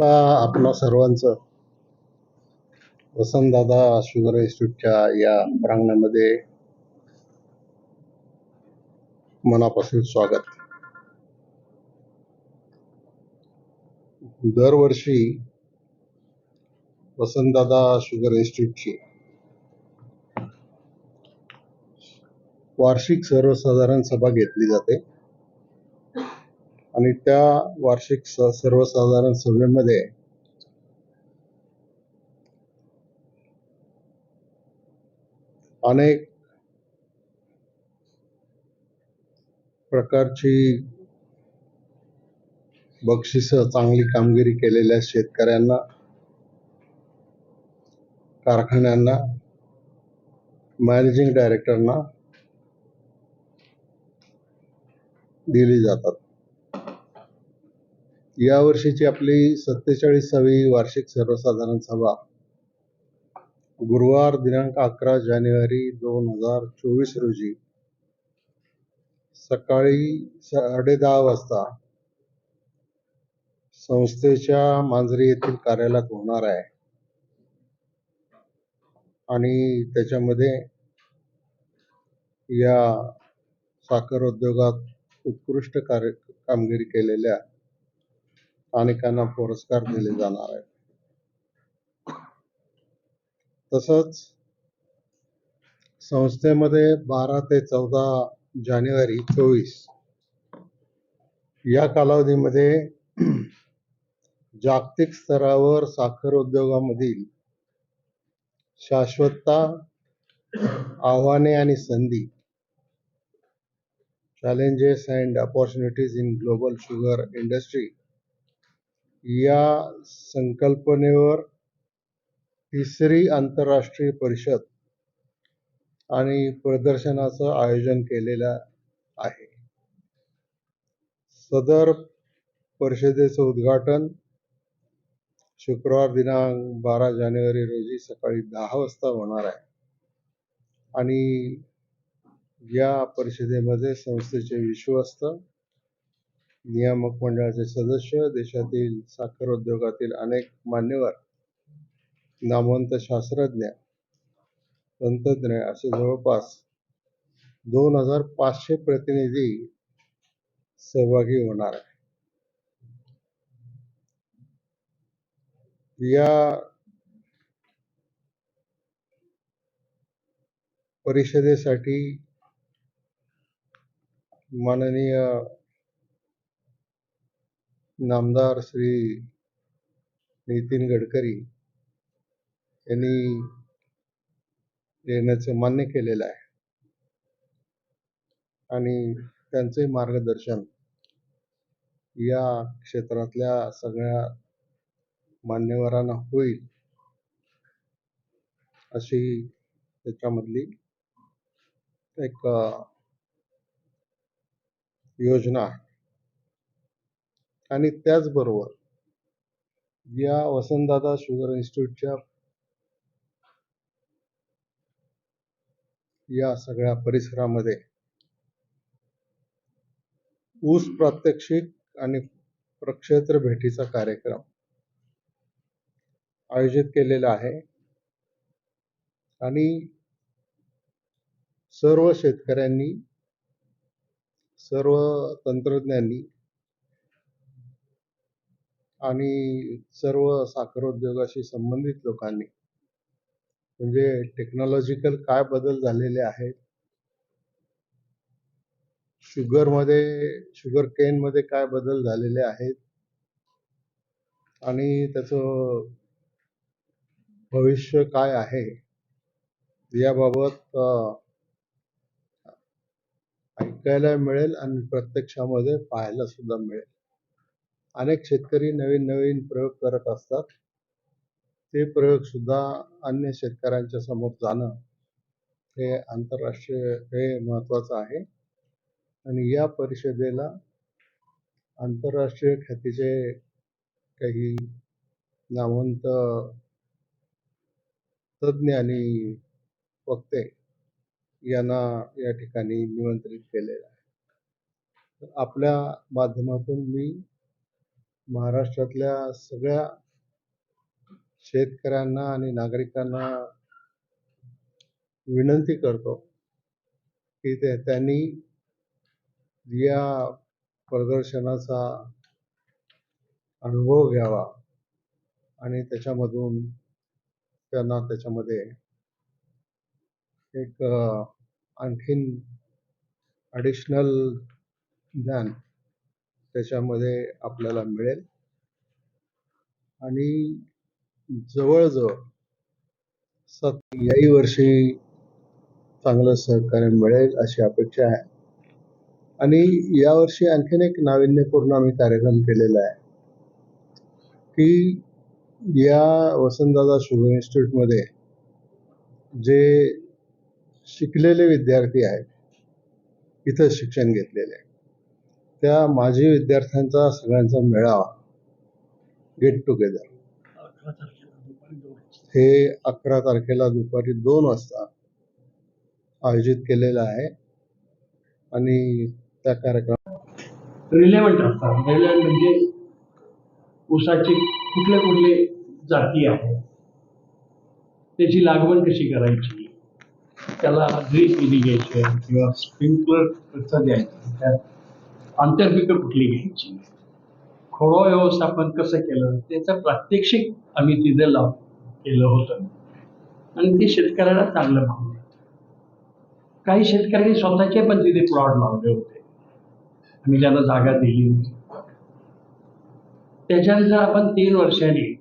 आता आपणा सर्वांचं. वसंतदादा शुगर इन्स्टिट्यूटच्या या प्रांगणामध्ये मनापासून स्वागत. दरवर्षी वसंतदादा शुगर इन्स्टिट्यूटची वार्षिक सर्वसाधारण सभा घेतली जाते. आणि त्या वार्षिक सर्वसाधारण सभेमध्ये अनेक प्रकारची बक्षिस चांगली कामगिरी केलेल्या शेतकऱ्यांना कारखान्यांना मॅनेजिंग डायरेक्टरना दिली जातात. यावर्षीची आपली सत्तेचाळीसावी वार्षिक सर्वसाधारण सभा गुरुवार दिनांक अकरा जानेवारी दोन हजार चोवीस रोजी सकाळी साडे दहा वाजता संस्थेच्या मांजरी येथील कार्यालयात होणार आहे. आणि त्याच्यामध्ये या साखर उद्योगात उत्कृष्ट कार्य कामगिरी केलेल्या अनेकांना पुरस्कार दिले जाणार आहेत. तसंच संस्थेमध्ये बारा ते चौदा जानेवारी चोवीस या कालावधीमध्ये जागतिक स्तरावर साखर उद्योगामधील शाश्वतता आव्हाने आणि संधी challenges and opportunities in global sugar industry या संकल्पनेवर तिसरी आंतरराष्ट्रीय परिषद आणि प्रदर्शनाचं आयोजन केलेलं आहे. सदर परिषदेचं उद्घाटन शुक्रवार दिनांक बारा जानेवारी रोजी सकाळी दहा वाजता होणार आहे. आणि या परिषदेमध्ये संस्थेचे विश्वस्त नियामक मंडळाचे सदस्य देशातील साखर उद्योगातील अनेक मान्यवर नामवंत शास्त्रज्ञ तंत्रज्ञ असे जवळपास दोन हजार पाचशे प्रतिनिधी सहभागी होणार आहे या परिषदेसाठी माननीय नामदार श्री नितीन गडकरी यांनी येण्याचं मान्य केलेलं आहे. आणि त्यांचे मार्गदर्शन या क्षेत्रातल्या सगळ्या मान्यवरांना होईल अशी त्याच्यामधली एक योजना आहे. आणि त्याचबरोबर या वसंतदादा शुगर इन्स्टिट्यूटच्या या सगळ्या परिसरामध्ये ऊस प्रात्यक्षिक आणि प्रक्षेत्र भेटीचा कार्यक्रम आयोजित केलेला आहे. आणि सर्व शेतकऱ्यांनी सर्व तंत्रज्ञांनी आणि सर्व साखर उद्योगाशी संबंधित लोकांनी. म्हणजे टेक्नॉलॉजिकल काय बदल झालेले आहेत? शुगरमध्ये शुगर केनमध्ये काय बदल झालेले आहेत? आणि त्याचं भविष्य काय आहे? याबाबत ऐकायला मिळेल आणि प्रत्यक्षामध्ये पाहायला सुद्धा मिळेल. अनेक शेतकरी नवीन नवीन प्रयोग करत असतात. ते प्रयोग सुद्धा अन्य शेतकऱ्यांच्या समोर जाणं हे आंतरराष्ट्रीय हे महत्त्वाचं आहे. आणि या परिषदेला आंतरराष्ट्रीय ख्यातीचे काही नामवंत तज्ज्ञ आणि वक्ते यांना या ठिकाणी निमंत्रित केलेलं आहे. तर आपल्या माध्यमातून मी महाराष्ट्रातल्या सगळ्या शेतकऱ्यांना आणि नागरिकांना विनंती करतो की ते त्यांनी या प्रदर्शनाचा अनुभव घ्यावा आणि त्याच्यामधून त्यांना त्याच्यामध्ये एक आणखीन ॲडिशनल ज्ञान त्याच्यामध्ये आपल्याला मिळेल. आणि जवळजवळ सत याही वर्षी चांगलं सहकार्य मिळेल अशी अपेक्षा आहे. आणि यावर्षी आणखीन एक नाविन्यपूर्ण आम्ही कार्यक्रम केलेला आहे. की या वसंतदादा शुभ इन्स्टिट्यूटमध्ये जे शिकलेले विद्यार्थी आहेत इथं शिक्षण घेतलेले आहे त्या माजी विद्यार्थ्यांचा सगळ्यांचा मेळावा. गेट टुगेदर हे अकरा तारखेला दुपारी दोन वाजता आयोजित केलेलं आहे. आणि त्या कार्यक्रम रिलेव्हंट असतात. रिलेव्हंट म्हणजे ऊसाचे कुठले कुठले जाती आहेत. त्याची लागवण कशी करायची? त्याला ड्रीप इरिगेशन किंवा स्प्रिंकलर कसं द्यायचं? त्यात आंतरपिकं कुठली घ्यायची? खोडो व्यवस्थापन कसं केलं? त्याचं प्रात्यक्षिक आम्ही तिथे लाव केलं होतं. आणि ते शेतकऱ्याला चांगलं भाव मिळालं. काही शेतकऱ्यांनी स्वतःचे पण तिथे प्लॉट लावले होते. आम्ही ज्यांना जागा दिली होती. त्याच्यानंतर आपण तीन वर्षांनी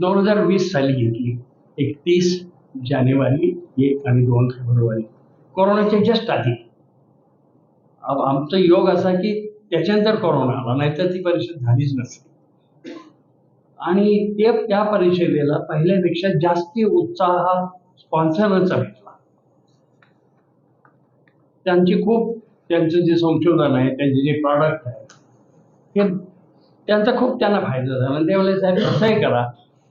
दोन हजार वीस साली घेतली. एकतीस जानेवारी एक आणि दोन फेब्रुवारी. कोरोनाच्या जस्ट आधी. आमचा योग असा की त्याच्यानंतर कोरोना आला नाहीतर ती परिषद झालीच नसती. आणि ते त्या परिषदेला पहिल्यापेक्षा जास्ती उत्साह स्पॉन्सरचा भेटला. त्यांची खूप त्यांचं जे संशोधन आहे त्यांचे जे प्रॉडक्ट आहे हे त्यांचा खूप त्यांना फायदा झाला. आणि म्हणले साहेब असंही करा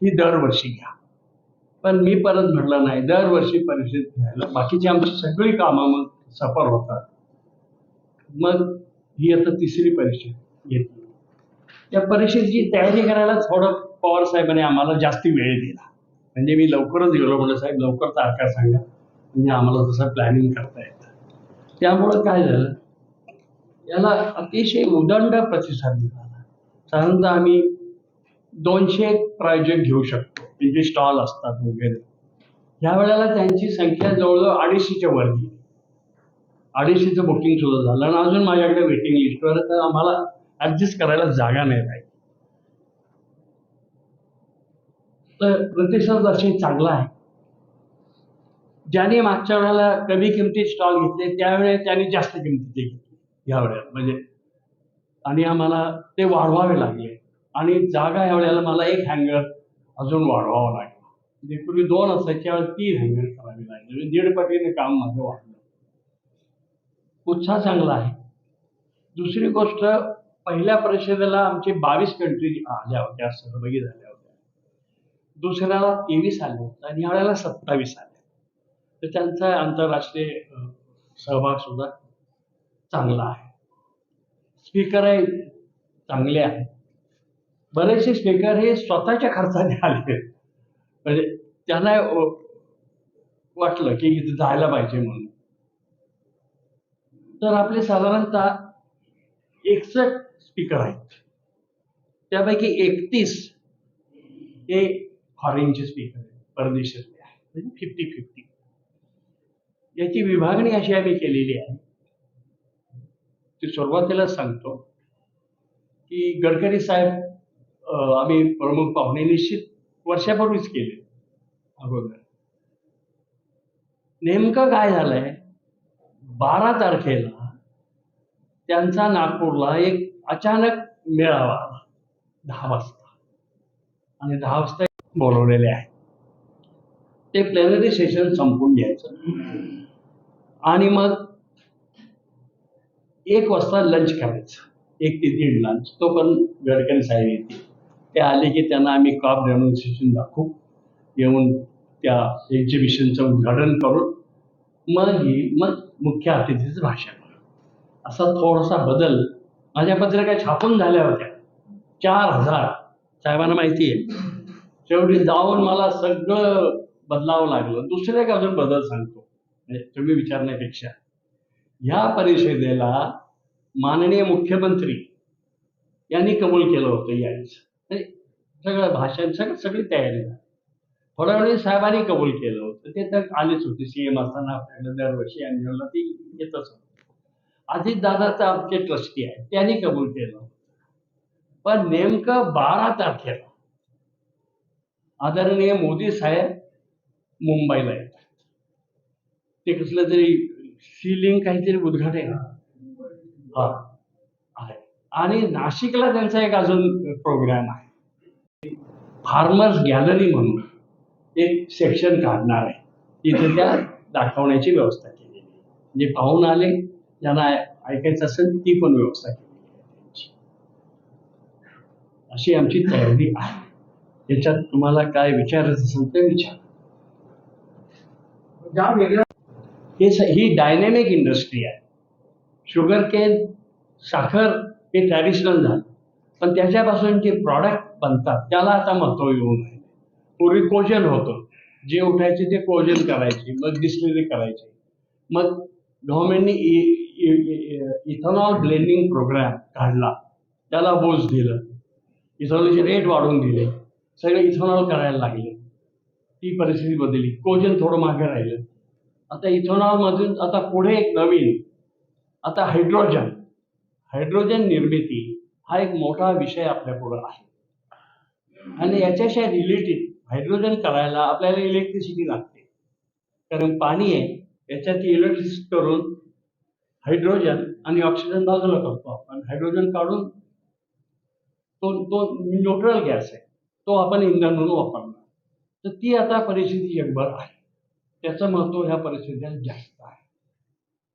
ही दरवर्षी घ्या. पण मी परत म्हटलं नाही दरवर्षी परिषद घ्यायला बाकीची आमची सगळी कामं मग सफर होतात. मग ही आता तिसरी परीक्षा घेतली. त्या परीक्षेची तयारी करायला थोडं पवार साहेबांनी आम्हाला जास्ती वेळ दिला. म्हणजे मी लवकरच गेलो म्हणजे साहेब लवकर तारखा सांगा. म्हणजे आम्हाला तसं प्लॅनिंग करता येतं. त्यामुळं काय झालं? याला अतिशय उदंड प्रतिसाद मिळाला. साधारणतः आम्ही दोनशे प्रायोजक घेऊ शकतो. त्यांचे स्टॉल असतात वगैरे. ह्या वेळेला त्यांची संख्या जवळजवळ अडीचशेच्या वर गेली. अडीचशेचं बुकिंग सुद्धा झालं आणि अजून माझ्याकडे वेटिंग लिस्टवर तर आम्हाला ॲडजस्ट करायला जागा नाही राहील. तर प्रतिसाद असे चांगला आहे. ज्याने मागच्या वेळेला कमी किमतीत स्टॉल घेतले त्यावेळेस त्याने जास्त किमतीचे घेतले ह्या वेळेला. म्हणजे आणि आम्हाला ते वाढवावे लागले. आणि जागा ह्या वेळेला मला एक हँगर अजून वाढवावा लागला. म्हणजे पूर्वी दोन असायच्या वेळेला तीन हँगर करावी लागले. म्हणजे दीड पटीने काम माझं वाढलं. उत्साह चांगला आहे. दुसरी गोष्ट पहिल्या परिषदेला आमचे बावीस कंट्री आल्या होत्या सहभागी झाल्या होत्या. दुसऱ्याला तेवीस आले होते आणि यावेळेला सत्तावीस आले. तर त्यांचा आंतरराष्ट्रीय सहभाग सुद्धा चांगला आहे. स्पीकर आहे चांगले आहेत. बरेचसे स्पीकर हे स्वतःच्या खर्चाने आले म्हणजे त्यांना वाटलं की जायला पाहिजे म्हणून. तर आपले साधारणतः एकसष्ट स्पीकर आहेत. त्यापैकी एकतीस हे फॉरेनचे स्पीकर आहेत. परदेशातले आहेत. म्हणजे फिफ्टी फिफ्टी याची विभागणी अशी आम्ही केलेली आहे. ती सुरुवातीला सांगतो की गडकरी साहेब आम्ही प्रमुख पाहुणे निश्चित वर्षापूर्वीच केले अगोदर. नेमकं काय झालंय? बारा तारखेला त्यांचा नागपूरला एक अचानक मेळावा दहा वाजता. आणि दहा वाजता बोलवलेले आहे. ते प्लॅनरी सेशन संपून घ्यायचं. आणि मग एक वाजता लंच करायचं. एक ते दीड लंच तो पण गडकरी साहेब येते ते आले की त्यांना आम्ही कॉप डेमॉन्स्ट्रेशन दाखवू. येऊन त्या एक्झिबिशनचं उद्घाटन करून. मग ही मग मुख्य अतिथीचं भाषण. असा थोडासा बदल माझ्या पत्रिका छापून झाल्या होत्या. चार हजार. साहेबांना माहिती आहे. शेवटी जाऊन मला सगळं बदलावं लागलं. दुसरं एक अजून बदल सांगतो? म्हणजे तुम्ही विचारण्यापेक्षा. ह्या परिषदेला माननीय मुख्यमंत्री यांनी कबूल केलं होतं यायचं म्हणजे सगळं भाषण सगळं सगळी तयारी झाली. थोड्या वेळी साहेबांनी कबूल केलं होतं. ते तर आलेच होते. सीएम असताना आपल्याकडे दरवर्षी अॅन्युअलला ती येतच होतं. अजित दादाचा आमचे ट्रस्टी आहे त्यांनी कबूल केलं पण नेमकं बारा तारखेला आदरणीय मोदी साहेब मुंबईला येतात. ते कसलं तरी सिलिंग काहीतरी उद्घाटन हा. आहे. आणि नाशिकला त्यांचा एक अजून प्रोग्राम आहे. फार्मर्स गॅलरी म्हणून. एक सेक्शन काढणार आहे. तिथे त्या दाखवण्याची व्यवस्था केलेली आहे. म्हणजे पाहून आले ज्यांना ऐकायचं असेल ती पण व्यवस्था केलेली आहे त्यांची. अशी आमची तयारी आहे. त्याच्यात तुम्हाला काय विचारायचं असेल ते विचार. हे ही डायनॅमिक इंडस्ट्री आहे. शुगर केन साखर हे ट्रॅडिशनल झालं. पण त्याच्यापासून जे प्रॉडक्ट बनतात त्याला आता महत्त्व येऊन आहे पूर्वी कोजन होतं. जे उठायचे ते कोजन करायचे मग डिस्टिलरी करायचे. मग गव्हर्नमेंटनी इथेनॉल ब्लेंडिंग प्रोग्राम काढला. त्याला बोज दिलं. इथेनॉलचे रेट वाढवून दिले. सगळे इथेनॉल करायला लागले. ती परिस्थिती बदलली. कोजन थोडं मागे राहिलं. आता इथेनॉलमधून आता पुढे एक नवीन आता हायड्रोजन. हायड्रोजन निर्मिती हा एक मोठा विषय आपल्यापुढं आहे. आणि याच्याशी रिलेटेड हायड्रोजन करायला आपल्याला इलेक्ट्रिसिटी लागते. कारण पाणी आहे याच्यात इलेक्ट्रिसिटी करून हायड्रोजन आणि ऑक्सिजन बाजूला करतो आपण. हायड्रोजन काढून तो तो न्यूट्रल गॅस आहे. तो आपण इंधन म्हणून वापरणार. तर ती आता परिस्थिती जगभर आहे. त्याचं महत्त्व ह्या परिस्थितीला जास्त आहे.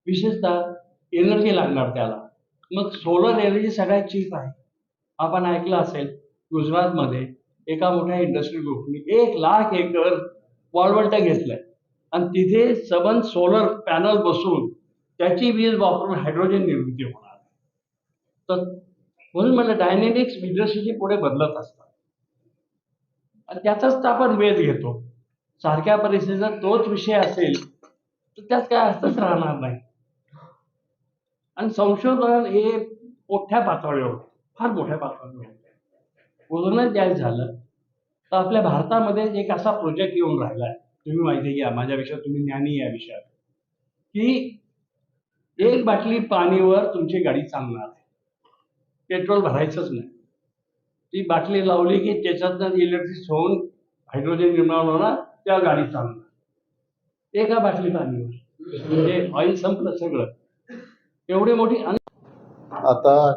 विशेषतः एनर्जी लागणार त्याला. मग सोलर एनर्जी सगळ्यात चीप आहे. आपण ऐकलं असेल गुजरातमध्ये एका मोठ्या इंडस्ट्री ग्रुपनी एक लाख एकर वॉलवल्टा घेतलाय. आणि तिथे सबन सोलर पॅनल बसून त्याची वीज वापरून हायड्रोजन निर्मिती होणार तर म्हणून म्हणलं डायनेमिक्स इंडस्ट्रीची पुढे बदलत असतात. आणि त्याचाच तर आपण वेध घेतो. सारख्या परिस्थितीचा तोच विषय असेल तर त्यात काय अर्थच राहणार नाही. आणि संशोधन हे मोठ्या पातळीवर फार मोठ्या पातळीवर होतं. उदाहरण द्यायचं झालं. तर आपल्या भारतामध्ये एक असा प्रोजेक्ट येऊन राहिला आहे तुम्ही माहिती घ्या माझ्यापेक्षा तुम्ही ज्ञानी या विषयात. की एक बाटली पाणीवर तुमची गाडी चालणार आहे. पेट्रोल भरायचंच नाही. ती बाटली लावली की त्याच्यातनं इलेक्ट्रिक होऊन हायड्रोजन निर्माण होणार त्या गाडी चालणार. एका बाटली पाणीवर. म्हणजे ऑइल संपलं सगळं. एवढी मोठी आता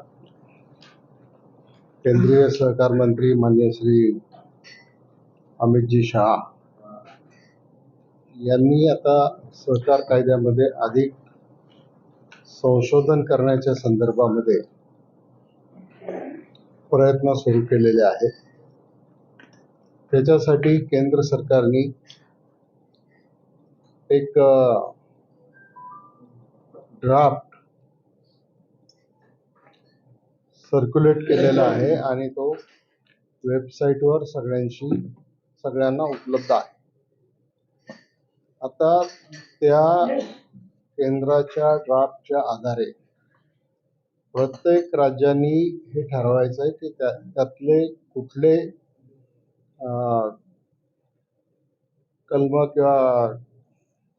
केंद्रीय सहकार मंत्री मान्य श्री अमितजी शहा यांनी आता सहकार कायद्यामध्ये अधिक संशोधन करण्याच्या संदर्भामध्ये प्रयत्न सुरू केलेले आहेत. त्याच्यासाठी केंद्र सरकारने एक ड्राफ्ट सर्क्युलेट केलेला आहे आणि तो वेबसाईटवर सगळ्यांशी सगळ्यांना उपलब्ध आहे. आता त्या केंद्राच्या ड्राफ्टच्या आधारे प्रत्येक राज्यांनी हे ठरवायचं आहे की त्या त्यातले कुठले कलम किंवा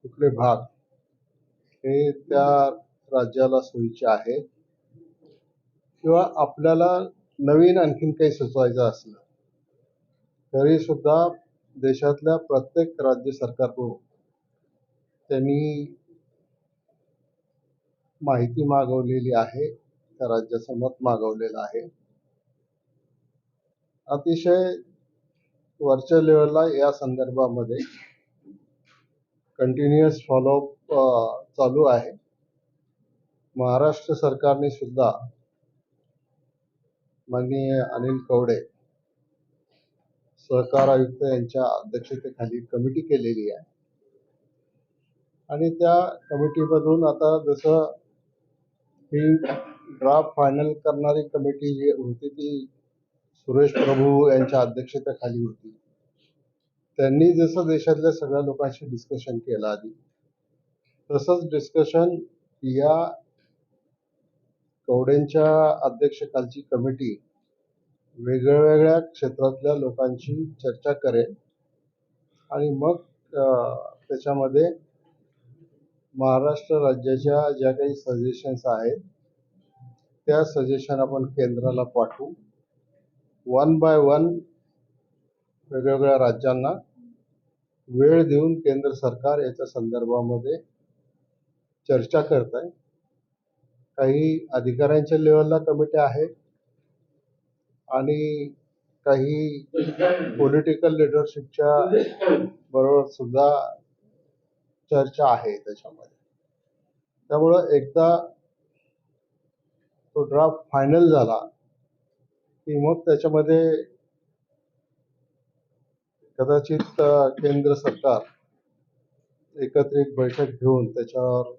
कुठले भाग हे त्या राज्याला सोयीचे आहेत. किंवा आपल्याला नवीन आणखीन काही सुचवायचं असलं तरी सुद्धा देशातल्या प्रत्येक राज्य सरकारकडून त्यांनी माहिती मागवलेली आहे त्या राज्याचं मत मागवलेलं आहे. अतिशय वरच्या लेवलला या संदर्भामध्ये कंटिन्युअस फॉलोअप चालू आहे. महाराष्ट्र सरकारने सुद्धा माननीय अनिल कवडे सहकार आयुक्त यांच्या अध्यक्षतेखाली कमिटी केलेली आहे. आणि त्या कमिटीमधून आता जसं ही ड्राफ्ट फायनल करणारी कमिटी जी होती ती सुरेश प्रभू यांच्या अध्यक्षतेखाली होती. त्यांनी जसं देशातल्या सगळ्या लोकांशी डिस्कशन केलं आधी तसंच डिस्कशन या कवडेंच्या अध्यक्षकालची कमिटी वेगवेगळ्या क्षेत्रातल्या लोकांशी चर्चा करेल. आणि मग त्याच्यामध्ये महाराष्ट्र राज्याच्या ज्या काही सजेशन्स आहेत त्या सजेशन आपण केंद्राला पाठवू. वन बाय वन वेगवेगळ्या राज्यांना वेळ देऊन केंद्र सरकार याच्या संदर्भामध्ये चर्चा करत आहे काही अधिकाऱ्यांच्या लेवलला कमिट्या आहेत आणि काही पॉलिटिकल लिडरशिपच्या बरोबर सुद्धा चर्चा आहे त्याच्यामध्ये. त्यामुळं एकदा तो ड्राफ्ट फायनल झाला की मग त्याच्यामध्ये कदाचित केंद्र सरकार एकत्रित बैठक घेऊन त्याच्यावर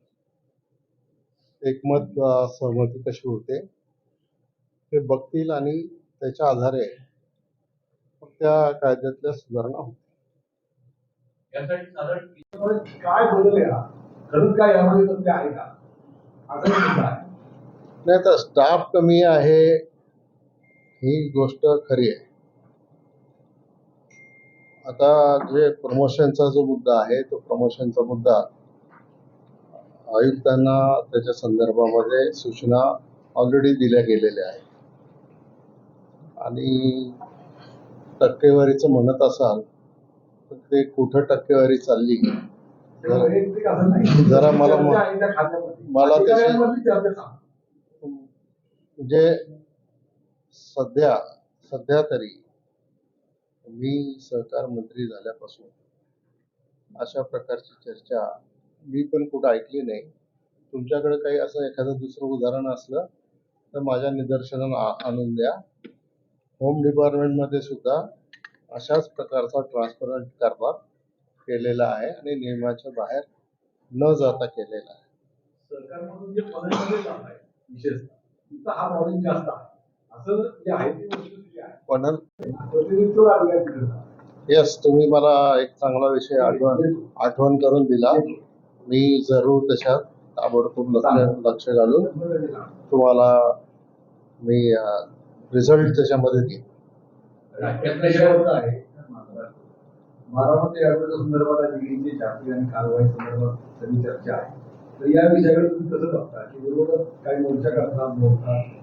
एकमत सहमती कशी होते ते बघतील आणि त्याच्या आधारे त्या कायद्यातल्या सुधारणा होतील. काय हा? काय यामध्ये आहे का? नाही तर स्टाफ कमी आहे ही गोष्ट खरी आहे. आता जे प्रमोशनचा जो मुद्दा आहे तो प्रमोशनचा मुद्दा आयुक्तांना त्याच्या संदर्भामध्ये सूचना ऑलरेडी दिल्या गेलेल्या आहेत. आणि टक्केवारीचं म्हणत असाल तर ते कुठं टक्केवारी चालली? जरा मला मला त्याची-. म्हणजे सध्या सध्या तरी मी सहकार मंत्री झाल्यापासून अशा प्रकारची चर्चा मी पण कुठं ऐकली नाही. तुमच्याकडे काही असं एखादं दुसरं उदाहरण असलं तर माझ्या निदर्शनाला आणून द्या. होम डिपार्टमेंटमध्ये सुद्धा अशाच प्रकारचा ट्रान्सपरंट कारभार केलेला आहे आणि नियमाच्या बाहेर न जाता केलेला आहे. सरकारमधून जे पदाधिकारी जात आहे विशेषतः तिथं हा प्रॉब्लेम जास्त आहे. असं जे आहे ती वस्तुस्थिती आहे. पण प्रतिनिधित्व अधिकारी तिकडे. जातात. येस तुम्ही मला एक चांगला विषय आठवण आठवण करून दिला. मी जरूर त्याच्यात ताबडतोब लक्ष लक्ष घालून तुम्हाला मी रिझल्ट त्याच्यामध्ये देईन. राज्यातल्या आहे बारामती संदर्भात छापी आणि कारवाई संदर्भात सगळी चर्चा आहे. तर या विषयाकडे तुम्ही कसं बघता? की विरोधक काही मोर्चा करतात बोलतात